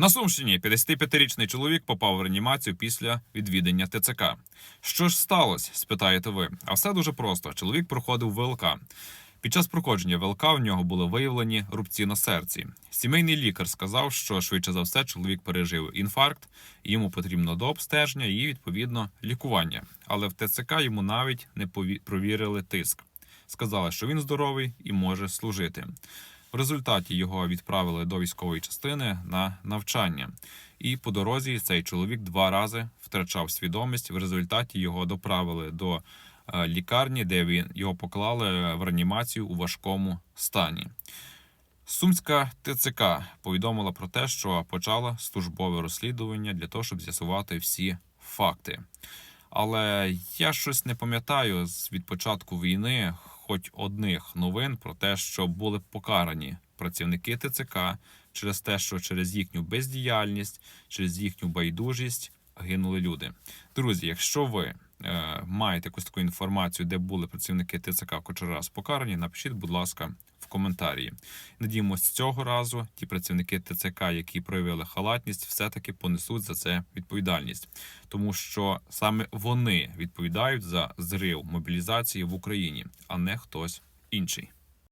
На Сумщині 55-річний чоловік попав в реанімацію після відвідання ТЦК. Що ж сталося? спитаєте ви. А все дуже просто. Чоловік проходив ВЛК. Під час проходження ВЛК в нього були виявлені рубці на серці. Сімейний лікар сказав, що швидше за все чоловік пережив інфаркт, йому потрібно до обстеження і відповідно лікування. Але в ТЦК йому навіть не провірили тиск. Сказали, що він здоровий і може служити. В результаті його відправили до військової частини на навчання. І по дорозі цей чоловік два рази втрачав свідомість. В результаті його доправили до е, лікарні, де він його поклали в реанімацію у важкому стані. Сумська ТЦК повідомила про те, що почала службове розслідування для того, щоб з'ясувати всі факти. Але я щось не пам'ятаю від початку війни хоч одних новин про те, що були покарані працівники ТЦК через те, що через їхню бездіяльність, через їхню байдужість гинули люди. Друзі, якщо ви е, маєте якусь таку інформацію, де були працівники ТЦК хоч раз покарані, напишіть, будь ласка, коментарі. Надіємося, цього разу ті працівники ТЦК, які проявили халатність, все-таки понесуть за це відповідальність, тому що саме вони відповідають за зрив мобілізації в Україні, а не хтось інший.